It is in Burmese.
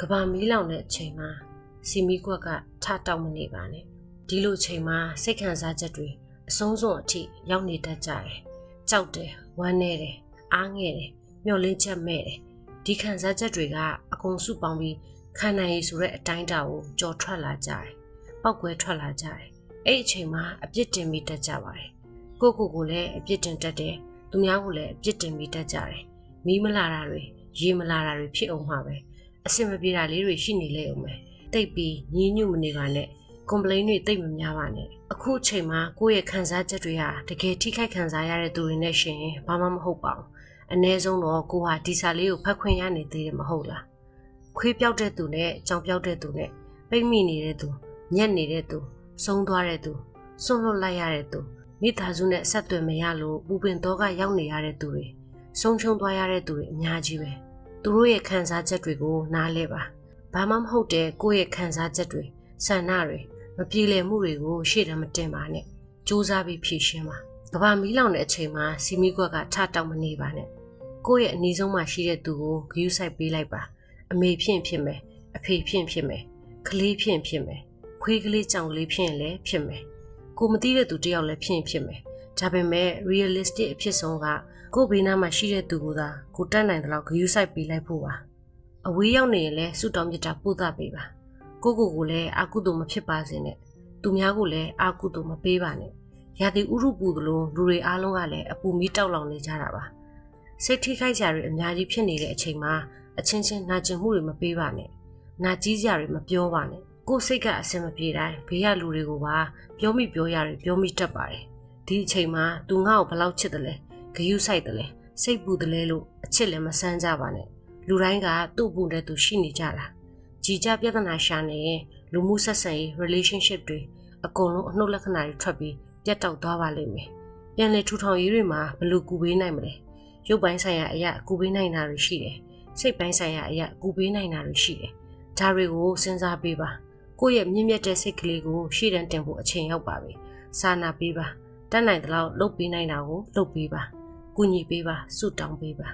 ကဘာမီးလောင်တဲ့အချိန်မှာစီမီကွက်ကထတောက်မနေပါနဲ့ဒီလိုချိန်မှာစိတ်ခံစားချက်တွေအဆုံးစွန်အထိရောက်နေတတ်ကြတယ်ကြောက်တယ်ဝမ်းနေတယ်အားငယ်တယ်မျောလင်းချက်မဲ့တယ်ဒီခံစားချက်တွေကအကုန်စုပေါင်းပြီးခံနိုင်ရည်ဆိုတဲ့အတိုင်းအတာကိုကြော်ထွက်လာကြတယ်ပောက်ကွဲထွက်လာကြတယ်အဲ့အချိန်မှာအပြစ်တင်မိတတ်ကြပါတယ်ကိုကိုကိုလည်းအပြစ်တင်တတ်တယ်သူများကိုလည်းအပြစ်တင်မိတတ်ကြတယ်မီးမလာတာတွေရေမလာတာတွေဖြစ်အောင်မှာပဲ အဆင်မပြေတာလေးတွေရှိနေလေအောင်မယ်တိတ်ပြီးညင်းညွတ်မနေပါနဲ့ကွန်ပလိန်းတွေတိတ်မများပါနဲ့အခုအချိန်မှာကိုယ့်ရဲ့ခံစားချက်တွေဟာတကယ်ထိခိုက်ခံစားရတဲ့သူတွေနဲ့ရှင်ရင်ဘာမှမဟုတ်ပါဘူးအ ਨੇ ဆုံးတော့ကိုဟာဒီစာလေးကိုဖတ်ခွင့်ရနေသေးတယ်မဟုတ်လားခွေးပြောက်တဲ့သူနဲ့ကြောင်ပြောက်တဲ့သူနဲ့ပိတ်မိနေတဲ့သူညက်နေတဲ့သူဆုံးသွားတဲ့သူဆွန့်လွတ်လိုက်ရတဲ့သူမိသားစုနဲ့ဆက်သွယ်မရလို့ပူပင်တော့ကရောက်နေရတဲ့သူတွေဆုံးရှုံးသွားရတဲ့သူတွေအများကြီးပဲ သူတို့ရဲ့ခံစားချက်တွေကိုနားလဲပါဘာမှမဟုတ်တဲ့ကိုယ့်ရဲ့ခံစားချက်တွေဆန္ဒတွေမပြေလည်မှုတွေကိုရှေ့တမ်းမတင်ပါနဲ့စူးစမ်းပြီးဖြေရှင်းပါကဘာမီးလောင်တဲ့အချိန်မှာစီမီကွက်ကထတောက်မနေပါနဲ့ကိုယ့်ရဲ့အနီးဆုံးမှာရှိတဲ့သူကိုဂရုစိုက်ပေးလိုက်ပါအမေဖြင့်ဖြစ်မယ်အဖေဖြင့်ဖြစ်မယ်ကလေးဖြင့်ဖြစ်မယ်ခွေးကလေးကြောင်ကလေးဖြင့်လည်းဖြစ်မယ်ကိုမသိတဲ့သူတယောက်လည်းဖြင့်ဖြစ်မယ် ဒါပေမဲ့ realistic အဖြစ်ဆုံးကကိုယ့်ဘေးနားမှာရှိတဲ့သူကိုသာကိုတတ်နိုင်တဲ့လောက်ဂရုစိုက်ပေးလိုက်ဖို့ပါအဝေးရောက်နေရင်လည်းဆုတောင်းမြတ်တာပို့သပေးပါကိုကိုကိုလည်းအာကုသို့မဖြစ်ပါစေနဲ့သူများကိုလည်းအာကုသို့မပေးပါနဲ့ရာသီဥတုပူသလိုလူတွေအားလုံးကလည်းအပူမီးတောက်လောင်နေကြတာပါစိတ်ထိခိုက်ကြတွေအများကြီးဖြစ်နေတဲ့အချိန်မှာအချင်းချင်းနာကျင်မှုတွေမပေးပါနဲ့နာကြီးကြတွေမပြောပါနဲ့ကိုယ်စိတ်ကအဆင်မပြေတိုင်းဘေးရလူတွေကိုပါပြောမိပြောရတွေပြောမိတတ်ပါတယ် ဒီအချိန်မှာသူငါ့ကိုဘယ်လောက်ချစ်တယ်လဲဂယုစိုက်တယ်လဲစိတ်ပူတယ်လဲလို့အချစ်လည်းမဆန်းကြပါနဲ့လူတိုင်းကသူ့ပူတဲ့သူရှိနေကြတာကြည်ကြပြဿနာရှာနေရင်လူမှုဆက်ဆံရေး relationship တွေအကုန်လုံးအနှုတ်လက္ခဏာတွေထွက်ပြီးပြတ်တောက်သွားပါလိမ့်မယ်ပြန်လေထူထောင်ရေးတွေမှာဘယ်လိုကူပေးနိုင်မလဲရုပ်ပိုင်းဆိုင်ရာအရာကူပေးနိုင်တာတွေရှိတယ်စိတ်ပိုင်းဆိုင်ရာအရာကူပေးနိုင်တာတွေရှိတယ်ဒါတွေကိုစဉ်းစားပေးပါကိုယ့်ရဲ့မြင့်မြတ်တဲ့စိတ်ကလေးကိုရှေ့တန်းတင်ဖို့အချိန်ရောက်ပါပြီစာနာပေးပါ တတ်နိုင်တဲ့လောက်လုပ်ပေးနိုင်တာကိုလုပ်ပေးပါကူညီပေးပါဆုတောင်းပေးပါ